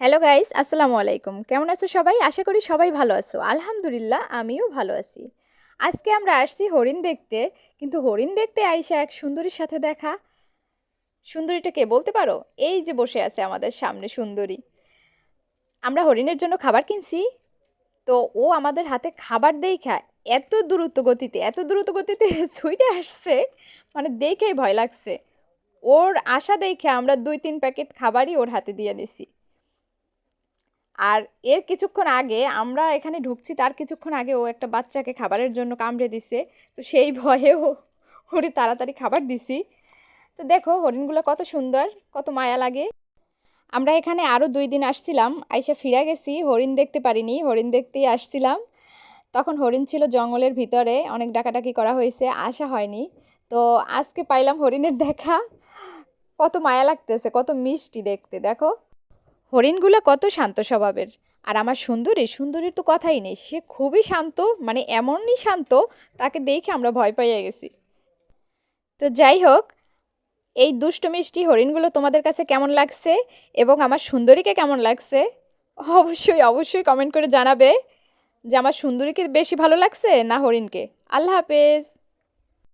Hello guys আসসালামু আলাইকুম কেমন আছো সবাই? আশা করি সবাই ভালো আছো। আলহামদুলিল্লাহ, আমিও ভালো আছি। আজকে আমরা আসছি হরিণ দেখতে। কিন্তু হরিণ দেখতে আইসা এক সুন্দরীর সাথে দেখা। সুন্দরীটা কে বলতে পারো? এই যে বসে আছে আমাদের সামনে সুন্দরী। আমরা হরিণের জন্য খাবার কিনছি। তো ও আমাদের হাতে খাবার দেই খায় এত দ্রুত গতিতে, এত দ্রুত গতিতে ছুটে আসছে। মানে দেখেই ভয় লাগছে। ওর আশা দেখে আমরা দুই তিন প্যাকেট খাবারই ওর হাতে দিয়ে দিছি। আর এর কিছুক্ষণ আগে আমরা এখানে ঢুকছি, তার কিছুক্ষণ আগে ও একটা বাচ্চাকে খাবারের জন্য কামড়ে দিছে। তো সেই ভয়ে ও ওরে তাড়াতাড়ি খাবার দিছি। তো দেখো হরিণগুলো কত সুন্দর, কত মায়া লাগে। আমরা এখানে আরও দুই দিন আসছিলাম, আইসা ফিরে গেছি, হরিণ দেখতে পারিনি, হরিণ দেখতেই আসছিলাম। তখন হরিণ ছিল জঙ্গলের ভিতরে, অনেক ডাকাডাকি করা হয়েছে, আসা হয়নি। তো আজকে পাইলাম হরিণের দেখা। কত মায়া লাগতেছে, কত মিষ্টি দেখতে, দেখো। হরিণগুলো কত শান্ত স্বভাবের। আর আমার সুন্দরী, সুন্দরীর তো কথাই নেই, সে খুবই শান্ত মানে এমনই শান্ত, তাকে দেখে আমরা ভয় পাইয়ে গেছি। তো যাই হোক, এই দুষ্টু মিষ্টি হরিণগুলো তোমাদের কাছে কেমন লাগছে এবং আমার সুন্দরীকে কেমন লাগছে? অবশ্যই অবশ্যই কমেন্ট করে জানাবে যে আমার সুন্দরীকে বেশি ভালো লাগছে না হরিণকে। আল্লাহ হাফেজ।